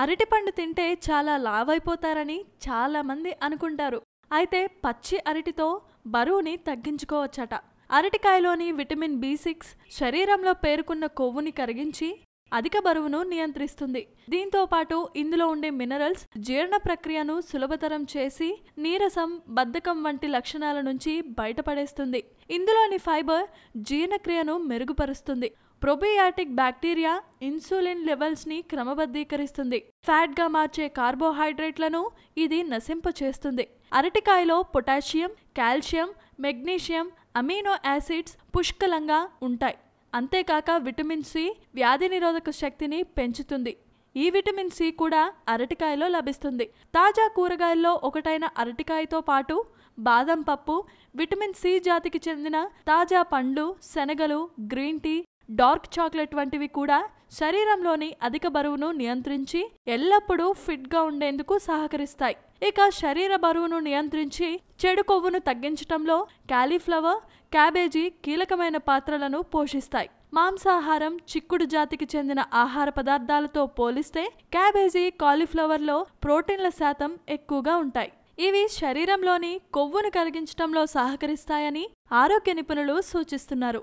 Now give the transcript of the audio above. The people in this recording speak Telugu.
అరటిపండు తింటే చాలా లావైపోతారని చాలామంది అనుకుంటారు. అయితే పచ్చి అరటితో బరువుని తగ్గించుకోవచ్చట. అరటికాయలోని విటమిన్ బి సిక్స్ శరీరంలో పేరుకున్న కొవ్వుని కరిగించి అధిక బరువును నియంత్రిస్తుంది. దీంతో పాటు ఇందులో ఉండే మినరల్స్ జీర్ణ ప్రక్రియను సులభతరం చేసి నీరసం బద్ధకం వంటి లక్షణాల నుంచి బయటపడేస్తుంది. ఇందులోని ఫైబర్ జీర్ణక్రియను మెరుగుపరుస్తుంది. ప్రొబయాటిక్ బ్యాక్టీరియా ఇన్సులిన్ లెవెల్స్ని క్రమబద్ధీకరిస్తుంది. ఫ్యాట్గా మార్చే కార్బోహైడ్రేట్లను ఇది నశింపచేస్తుంది అరటికాయలో potassium calcium magnesium amino acids పుష్కలంగా ఉంటాయి. అంతేకాక విటమిన్ సి వ్యాధి నిరోధక శక్తిని పెంచుతుంది. ఈ విటమిన్ సి కూడా అరటికాయలో లభిస్తుంది. తాజా కూరగాయల్లో ఒకటైన అరటికాయతో పాటు బాదం పప్పు విటమిన్ సి జాతికి చెందిన తాజా పండ్లు శనగలు గ్రీన్ టీ డార్క్ చాక్లెట్ వంటివి కూడా శరీరంలోని అధిక బరువును నియంత్రించి ఎల్లప్పుడూ ఫిట్గా ఉండేందుకు సహకరిస్తాయి. ఇక శరీర బరువును నియంత్రించి చెడు కొవ్వును తగ్గించటంలో క్యాలీఫ్లవర్ క్యాబేజీ కీలకమైన పాత్రలను పోషిస్తాయి. మాంసాహారం చిక్కుడు జాతికి చెందిన ఆహార పదార్థాలతో పోలిస్తే క్యాబేజీ కాలీఫ్లవర్లో ప్రోటీన్ల శాతం ఎక్కువగా ఉంటాయి. ఇవి శరీరంలోని కొవ్వును కరిగించటంలో సహకరిస్తాయని ఆరోగ్య నిపుణులు సూచిస్తున్నారు.